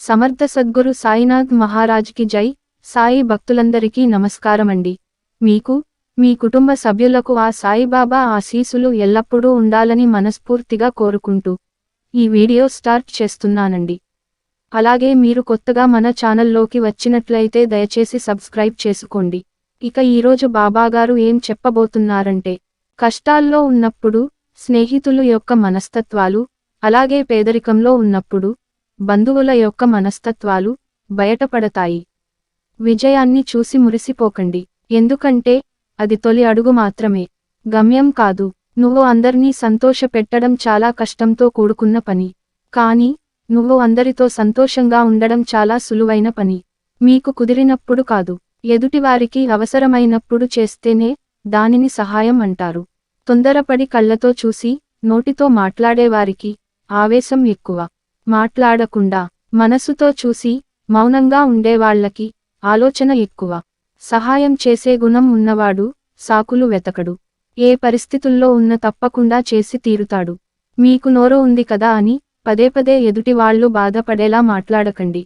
సమర్థ సద్గురు సాయినాథ్ మహారాజ్కి జై. సాయి భక్తులందరికీ నమస్కారమండి. మీకు మీ కుటుంబ సభ్యులకు ఆ సాయిబాబా ఆశీసులు ఎల్లప్పుడూ ఉండాలని మనస్ఫూర్తిగా కోరుకుంటూ ఈ వీడియో స్టార్ట్ చేస్తున్నానండి. అలాగే మీరు కొత్తగా మన ఛానల్లోకి వచ్చినట్లయితే దయచేసి సబ్స్క్రైబ్ చేసుకోండి. ఇక ఈరోజు బాబాగారు ఏం చెప్పబోతున్నారంటే కష్టాల్లో ఉన్నప్పుడు స్నేహితులు యొక్క మనస్తత్వాలు అలాగే పేదరికంలో ఉన్నప్పుడు బంధువుల యొక్క మనస్తత్వాలు బయటపడతాయి. విజయాన్ని చూసి మురిసిపోకండి. ఎందుకంటే అది తొలి అడుగు మాత్రమే. గమ్యం కాదు. నువ్వు అందర్నీ సంతోషపెట్టడం చాలా కష్టంతో కూడుకున్న పని. కానీ నువ్వు అందరితో సంతోషంగా ఉండడం చాలా సులువైన పని. మీకు కుదిరినప్పుడు కాదు. ఎదుటివారికి అవసరమైనప్పుడు చేస్తేనే దానిని సహాయం అంటారు. తొందరపడి కళ్ళతో చూసి నోటితో మాట్లాడేవారికి ఆవేశం ఎక్కువ. మాట్లాడకుండా మనసుతో చూసి మౌనంగా ఉండేవాళ్ళకి ఆలోచన ఎక్కువ. సహాయం చేసే గుణం ఉన్నవాడు సాకులు వెతకడు. ఏ పరిస్థితుల్లో ఉన్న తప్పకుండా చేసి తీరుతాడు. మీకు నోరు ఉంది కదా అని పదే పదే ఎదుటివాళ్ళు బాధపడేలా మాట్లాడకండి.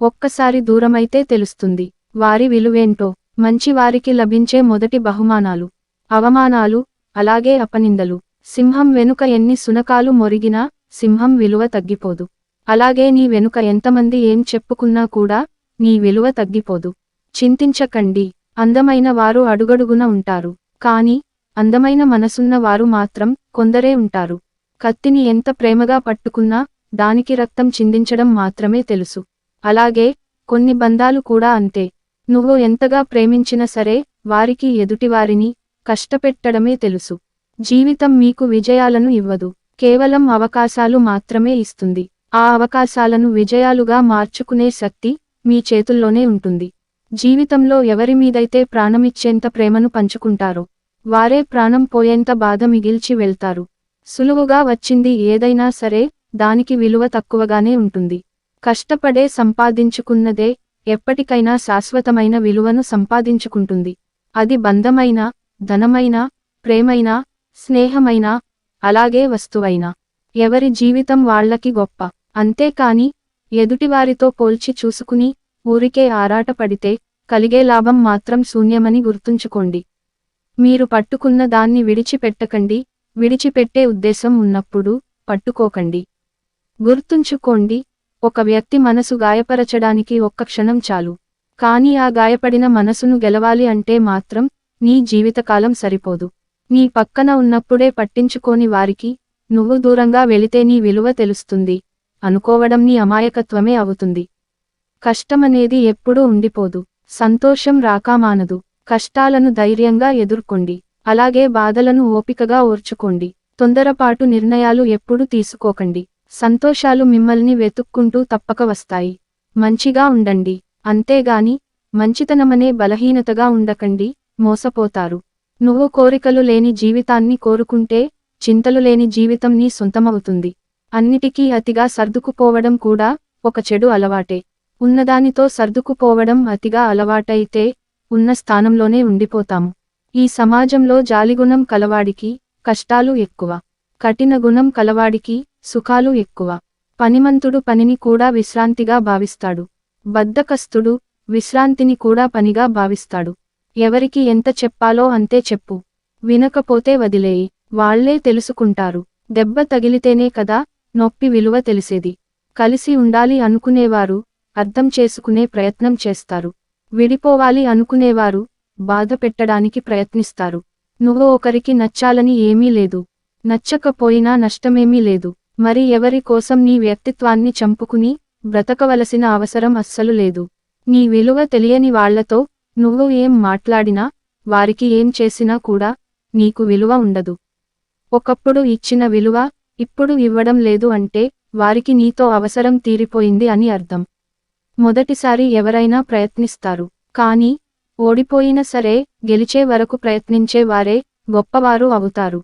ఒక్కసారి దూరమైతే తెలుస్తుంది వారి విలువేంటో మంచివారికి లభించే మొదటి బహుమానాలు అవమానాలు అలాగే అపనిందలు. సింహం వెనుక ఎన్ని సునకాలు మొరిగినా సింహం విలువ తగ్గిపోదు. అలాగే నీ వెనుక ఎంతమంది ఏం చెప్పుకున్నా కూడా నీ విలువ తగ్గిపోదు. చింతించకండి. అందమైన వారు అడుగడుగున ఉంటారు. కాని అందమైన మనసున్న వారు మాత్రం కొందరే ఉంటారు. కత్తిని ఎంత ప్రేమగా పట్టుకున్నా దానికి రక్తం చిందించడం మాత్రమే తెలుసు. అలాగే కొన్ని బంధాలు కూడా అంతే. నువ్వు ఎంతగా ప్రేమించినా సరే వారికి ఎదుటివారిని కష్టపెట్టడమే తెలుసు. జీవితం మీకు విజయాలను ఇవ్వదు. కేవలం అవకాశాలు మాత్రమే ఇస్తుంది. ఆ అవకాశాలను విజయాలుగా మార్చుకునే శక్తి మీ చేతుల్లోనే ఉంటుంది. జీవితంలో ఎవరి మీదైతే ప్రాణమిచ్చేంత ప్రేమను పంచుకుంటారో వారే ప్రాణం పోయేంత బాధ మిగిల్చి వెళ్తారు. సులువుగా వచ్చింది ఏదైనా సరే దానికి విలువ తక్కువగానే ఉంటుంది. కష్టపడే సంపాదించుకున్నదే ఎప్పటికైనా శాశ్వతమైన విలువను సంపాదించుకుంటుంది. అది బంధమైనా ధనమైనా ప్రేమైనా స్నేహమైనా అలాగే వస్తువైనా. ఎవరి జీవితం వాళ్ళకి గొప్ప. అంతేకాని ఎదుటివారితో పోల్చి చూసుకుని ఊరికే ఆరాటపడితే కలిగే లాభం మాత్రం శూన్యమని గుర్తుంచుకోండి. మీరు పట్టుకున్న దాన్ని విడిచిపెట్టకండి విడిచిపెట్టే ఉద్దేశం ఉన్నప్పుడు పట్టుకోకండి. గుర్తుంచుకోండి ఒక వ్యక్తి మనసు గాయపరచడానికి ఒక్క క్షణం చాలు. కానీ ఆ గాయపడిన మనసును గెలవాలి అంటే మాత్రం నీ జీవితకాలం సరిపోదు. నీ పక్కన ఉన్నప్పుడే పట్టించుకోని వారికి నువ్వు దూరంగా వెళితే నీ విలువ తెలుస్తుంది. అనుకోవడం నీ అమాయకత్వమే అవుతుంది. కష్టమనేది ఎప్పుడూ ఉండిపోదు. సంతోషం రాకామానదు. కష్టాలను ధైర్యంగా ఎదుర్కోండి. అలాగే బాధలను ఓపికగా ఓర్చుకోండి. తొందరపాటు నిర్ణయాలు ఎప్పుడు తీసుకోకండి. సంతోషాలు మిమ్మల్ని వెతుక్కుంటూ తప్పక వస్తాయి. మంచిగా ఉండండి. అంతేగాని మంచితనమనే బలహీనతగా ఉండకండి. మోసపోతారు. నువ్వు కోరికలు లేని జీవితాన్ని కోరుకుంటే చింతలు లేని జీవితం నీ సొంతమవుతుంది. అన్నిటికీ అతిగా సర్దుకుపోవడం కూడా ఒక చెడు అలవాటే. ఉన్నదానితో సర్దుకుపోవడం అతిగా అలవాటైతే ఉన్న స్థానంలోనే ఉండిపోతాము. ఈ సమాజంలో జాలిగుణం కలవాడికి కష్టాలు ఎక్కువ. కఠిన గుణం కలవాడికి సుఖాలు ఎక్కువ. పనిమంతుడు పనిని కూడా విశ్రాంతిగా భావిస్తాడు. బద్ధకస్తుడు విశ్రాంతిని కూడా పనిగా భావిస్తాడు. ఎవరికి ఎంత చెప్పాలో అంతే చెప్పు. వినకపోతే వదిలేయి. వాళ్ళే తెలుసుకుంటారు. దెబ్బ తగిలితేనే కదా నొప్పి విలువ తెలిసేది. కలిసి ఉండాలి అనుకునేవారు అర్థం చేసుకునే ప్రయత్నం చేస్తారు. విడిపోవాలి అనుకునేవారు బాధ పెట్టడానికి ప్రయత్నిస్తారు. నువ్వు ఒకరికి నచ్చాలని ఏమీ లేదు. నచ్చకపోయినా నష్టమేమీ లేదు. మరి ఎవరి కోసం నీ వ్యక్తిత్వాన్ని చంపుకుని బ్రతకవలసిన అవసరం అస్సలు లేదు. నీ విలువ తెలియని వాళ్ళతో నువ్వు ఏం మాట్లాడినా వారికి ఏం చేసినా కూడా నీకు విలువ ఉండదు. ఒకప్పుడు ఇచ్చిన విలువ ఇప్పుడు ఇవ్వడం లేదు అంటే వారికి నీతో అవసరం తీరిపోయింది అని అర్థం. మొదటిసారి ఎవరైనా ప్రయత్నిస్తారు. కానీ ఓడిపోయిన సరే గెలిచే వరకు ప్రయత్నించే వారే గొప్పవారు అవుతారు.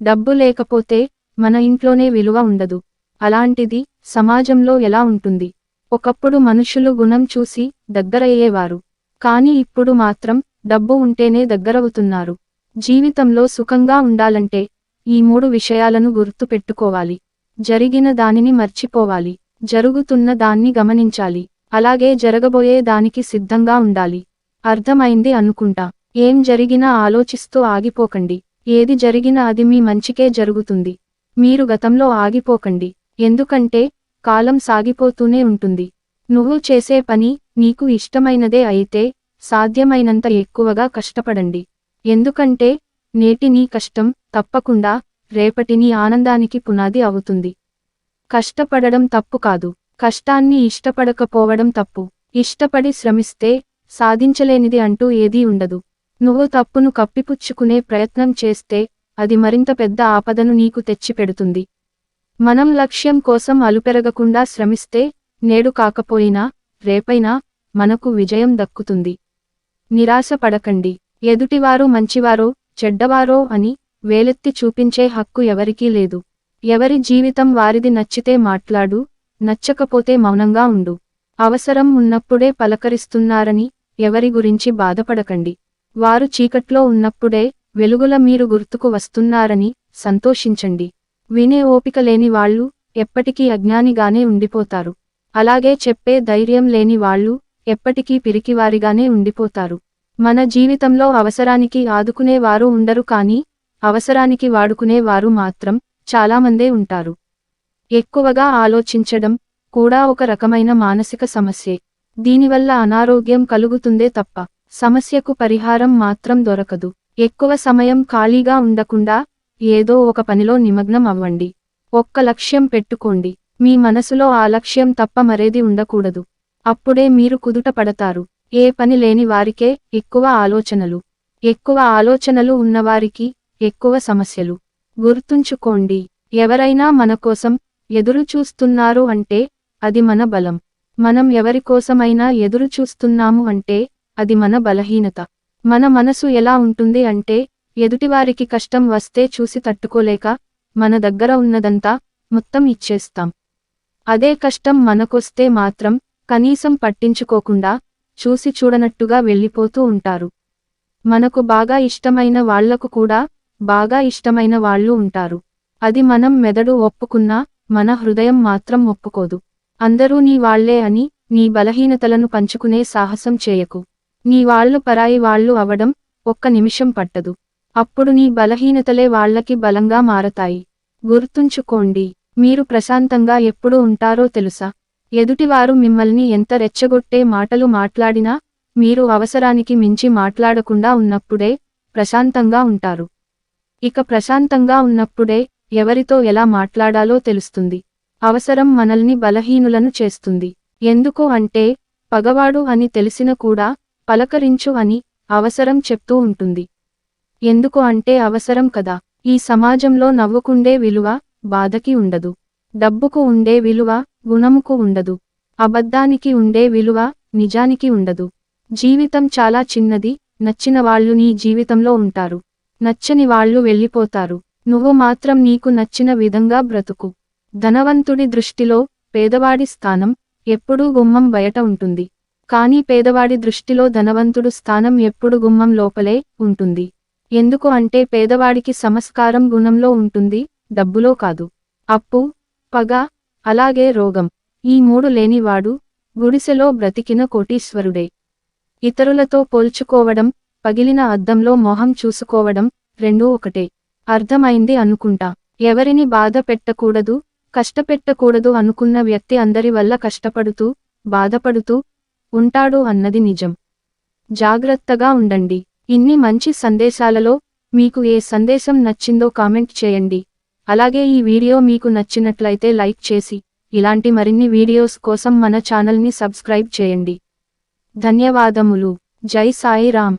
డబ్బు లేకపోతే మన ఇంట్లోనే విలువ ఉండదు. అలాంటిది సమాజంలో ఎలా ఉంటుంది? ఒకప్పుడు మనుషులు గుణం చూసి దగ్గరయ్యేవారు. కాని ఇప్పుడు మాత్రం డబ్బు ఉంటేనే దగ్గరవుతున్నారు. జీవితంలో సుఖంగా ఉండాలంటే ఈ మూడు విషయాలను గుర్తు పెట్టుకోవాలి జరిగిన దానిని మర్చిపోవాలి. జరుగుతున్న దాన్ని గమనించాలి. అలాగే జరగబోయే దానికి సిద్ధంగా ఉండాలి. అర్థమైంది అనుకుంటా. ఏం జరిగినా ఆలోచిస్తూ ఆగిపోకండి. ఏది జరిగినా అది మీ మంచికే జరుగుతుంది. మీరు గతంలో ఆగిపోకండి. ఎందుకంటే కాలం సాగిపోతూనే ఉంటుంది. నువ్వు చేసే పని నీకు ఇష్టమైనదే అయితే సాధ్యమైనంత ఎక్కువగా కష్టపడండి. ఎందుకంటే నేటి నీ కష్టం తప్పకుండా రేపటి నీ ఆనందానికి పునాది అవుతుంది. కష్టపడడం తప్పు కాదు. కష్టాన్ని ఇష్టపడకపోవడం తప్పు. ఇష్టపడి శ్రమిస్తే సాధించలేనిది అంటూ ఏదీ ఉండదు. నువ్వు తప్పును కప్పిపుచ్చుకునే ప్రయత్నం చేస్తే అది మరింత పెద్ద ఆపదను నీకు తెచ్చిపెడుతుంది. మనం లక్ష్యం కోసం అలుపెరగకుండా శ్రమిస్తే నేడు కాకపోయినా రేపైనా మనకు విజయం దక్కుతుంది. నిరాశ పడకండి ఎదుటివారు మంచివారో చెడ్డవారో అని వేలెత్తి చూపించే హక్కు ఎవరికీ లేదు. ఎవరి జీవితం వారిది నచ్చితే మాట్లాడు నచ్చకపోతే మౌనంగా ఉండు. అవసరం ఉన్నప్పుడే పలకరిస్తున్నారని ఎవరి గురించి బాధపడకండి. వారు చీకట్లో ఉన్నప్పుడే వెలుగుల మీరు గుర్తుకు వస్తున్నారని సంతోషించండి. వినే ఓపిక లేని వాళ్ళు ఎప్పటికీ అజ్ఞానిగానే ఉండిపోతారు. అలాగే చెప్పే ధైర్యం లేని వాళ్ళు ఎప్పటికీ పిరికివారిగానే ఉండిపోతారు. మన జీవితంలో అవసరానికి ఆదుకునేవారు ఉండరు కానీ అవసరానికి వాడుకునేవారు మాత్రం చాలామందే ఉంటారు. ఎక్కువగా ఆలోచించడం కూడా ఒక రకమైన మానసిక సమస్యే. దీనివల్ల అనారోగ్యం కలుగుతుందే తప్ప సమస్యకు పరిహారం మాత్రం దొరకదు. ఎక్కువ సమయం ఖాళీగా ఉండకుండా ఏదో ఒక పనిలో నిమగ్నం అవ్వండి. ఒక్క లక్ష్యం పెట్టుకోండి. మీ మనసులో ఆ లక్ష్యం తప్ప మరేది ఉండకూడదు. అప్పుడే మీరు కుదుట పడతారు ఏ పని లేని వారికే ఎక్కువ ఆలోచనలు. ఎక్కువ ఆలోచనలు ఉన్నవారికి ఎక్కువ సమస్యలు. గుర్తుంచుకోండి ఎవరైనా మన కోసం ఎదురు చూస్తున్నారు అంటే అది మన బలం. మనం ఎవరి కోసమైనా ఎదురు చూస్తున్నాము అంటే అది మన బలహీనత. మన మనసు ఎలా ఉంటుంది అంటే ఎదుటివారికి కష్టం వస్తే చూసి తట్టుకోలేక మన దగ్గర ఉన్నదంతా మొత్తం ఇచ్చేస్తాం. అదే కష్టం మనకొస్తే మాత్రం కనీసం పట్టించుకోకుండా చూసి చూడనట్టుగా వెళ్ళిపోతూ ఉంటారు. మనకు బాగా ఇష్టమైన వాళ్ళకు కూడా బాగా ఇష్టమైన వాళ్ళు ఉంటారు. అది మనం మెదడు ఒప్పుకున్నా మన హృదయం మాత్రం ఒప్పుకోదు. అందరూ నీ వాళ్ళే అని నీ బలహీనతలను పంచుకునే సాహసం చేయకు. నీ వాళ్ళు పరాయి వాళ్ళు అవడం ఒక్క నిమిషం పట్టదు. అప్పుడు నీ బలహీనతలే వాళ్ళకి బలంగా మారతాయి. గుర్తుంచుకోండి మీరు ప్రశాంతంగా ఎప్పుడు ఉంటారో తెలుసా? ఎదుటివారు మిమ్మల్ని ఎంత రెచ్చగొట్టే మాటలు మాట్లాడినా మీరు అవసరానికి మించి మాట్లాడకుండా ఉన్నప్పుడే ప్రశాంతంగా ఉంటారు. ఇక ప్రశాంతంగా ఉన్నప్పుడే ఎవరితో ఎలా మాట్లాడాలో తెలుస్తుంది. అవసరం మనల్ని బలహీనులను చేస్తుంది. ఎందుకు అంటే పగవాడు అని తెలిసిన కూడా పలకరించు అని అవసరం చెప్తూ ఉంటుంది. ఎందుకు అంటే అవసరం కదా. ఈ సమాజంలో నవ్వుకుండే విలువ బాధకి ఉండదు. డబ్బుకు ఉండే విలువ గుణముకు ఉండదు. అబద్ధానికి ఉండే విలువ నిజానికి ఉండదు. జీవితం చాలా చిన్నది నచ్చిన వాళ్ళు నీ జీవితంలో ఉంటారు. నచ్చని వాళ్ళు వెళ్ళిపోతారు. నువ్వు మాత్రం నీకు నచ్చిన విధంగా బ్రతుకు. ధనవంతుడి దృష్టిలో పేదవాడి స్థానం ఎప్పుడూ గుమ్మం బయట ఉంటుంది. కానీ పేదవాడి దృష్టిలో ధనవంతుడు స్థానం ఎప్పుడు గుమ్మం లోపలే ఉంటుంది. ఎందుకు అంటే పేదవాడికి సంస్కారం గుణంలో ఉంటుంది డబ్బులో కాదు. అప్పు పగ అలాగే రోగం. ఈ మూడు లేనివాడు గుడిసెలో బ్రతికిన కోటీశ్వరుడే. ఇతరులతో పోల్చుకోవడం పగిలిన అద్దంలో మొహం చూసుకోవడం రెండూ ఒకటే. అర్థమైంది అనుకుంటా. ఎవరిని బాధ పెట్టకూడదు కష్టపెట్టకూడదు అనుకున్న వ్యక్తి అందరి వల్ల కష్టపడుతూ బాధపడుతూ ఉంటాడు అన్నది నిజం. జాగ్రత్తగా ఉండండి. ఇన్ని మంచి సందేశాలలో మీకు ఏ సందేశం నచ్చిందో కామెంట్ చేయండి. అలాగే ఈ వీడియో మీకు నచ్చినట్లయితే లైక్ చేసి ఇలాంటి మరిన్ని వీడియోస్ కోసం మన ఛానల్ని సబ్స్క్రైబ్ చేయండి. ధన్యవాదములు. జై సాయిరామ్.